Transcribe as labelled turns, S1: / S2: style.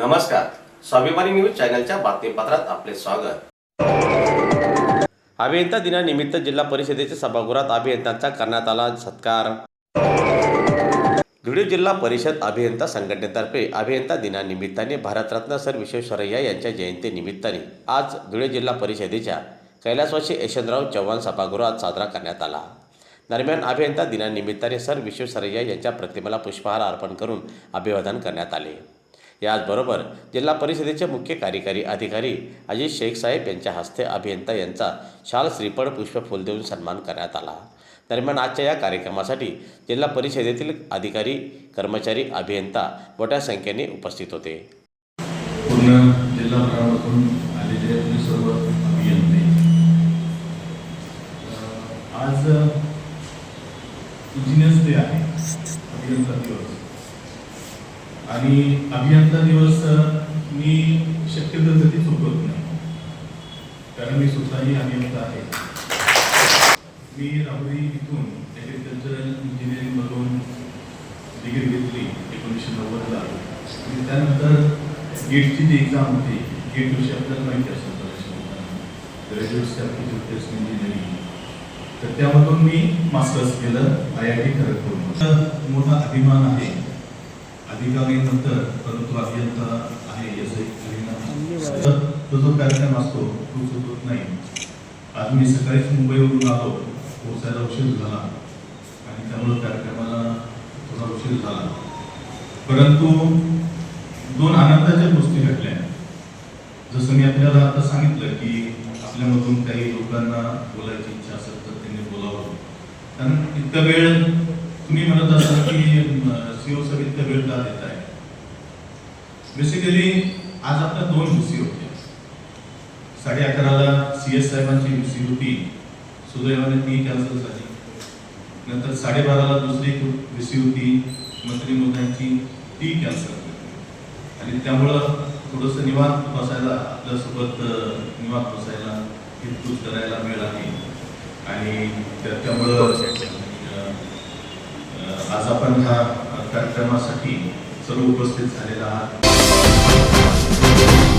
S1: नमस्कार स्वाभिमानी न्यूज चॅनलच्या बातमीपत्रात आपले स्वागत अभियंता दिनानिमित्त जिल्हा परिषदेच्या सभागृहात अभियंत्यांचा करण्यात आला सत्कार धुळे जिल्हा परिषद अभियंता संघटनेतर्फे अभियंता दिनानिमित्ताने भारतरत्न सर विश्वेश्वरय्या यांच्या जयंतीनिमित्ताने आज धुळे जिल्हा परिषदेच्या कैलासवासी यशवंतराव चव्हाण सभागृहात साजरा करण्यात आला दरम्यान अभियंता दिनानिमित्ताने सर विश्वेश्वरय्या यांच्या प्रतिमेला पुष्पहार अर्पण करून अभिवादन करण्यात आले याचबरोबर जिल्हा परिषदेचे मुख्य कार्यकारी अधिकारी अजित साहेब यांच्या हस्ते अभियंता यांचा शाल श्रीफळ पुष्प देऊन सन्मान करण्यात आला दरम्यान आजच्या या कार्यक्रमासाठी जिल्हा परिषदेतील अधिकारी कर्मचारी अभियंता मोठ्या संख्येने उपस्थित होते
S2: पूर्ण सर्व आज इंजिनियर्स डे आहे अभियंता दिवस आणि अभियंता दिवस मी शक्यतो कधी चुकवत नाही कारण मी स्वतःही अभियंता आहे मी राहुरी इथून ॲग्रिकल्चरल इंजिनिअरिंगमधून डिग्री घेतली एकोणीसशे नव्वदला आणि त्यानंतर गेटची जी एक्झाम होती गेट विषय आपल्याला माहिती असेल ग्रॅज्युएट इंजिनिअरिंग तर त्यामधून मी मास्टर्स केलं आय आय टी खरगपूर मोठा अभिमान आहे अधिकारी नंतर परंतु अभियंता आहे तो जो कार्यक्रम असतो तो सुटत नाही आज मी सकाळीच मुंबईवरून आलो पोचायला उशीर झाला आणि त्यामुळं कार्यक्रमाला थोडा उशीर झाला परंतु दोन आनंदाच्या गोष्टी घडल्या जसं मी आपल्याला आता सांगितलं की आपल्यामधून काही लोकांना बोलायची इच्छा असेल तर त्यांनी बोलावं कारण इतका वेळ तुम्ही म्हणत असाल की सीओ सगळीत वेळ का देत आहे बेसिकली आज आपल्या दोन सी होते साडे अकराला सी एस साहेबांची सी होती सुदैवाने ती कॅन्सल झाली नंतर साडेबाराला दुसरी सी होती मंत्री मोद्यांची ती कॅन्सल आणि त्यामुळं थोडंसं निवांत बसायला आपल्यासोबत निवांत बसायला हितूज करायला वेळ आहे आणि त्यामुळं आज आपण ह्या कार्यक्रमासाठी सर्व उपस्थित झालेला आहात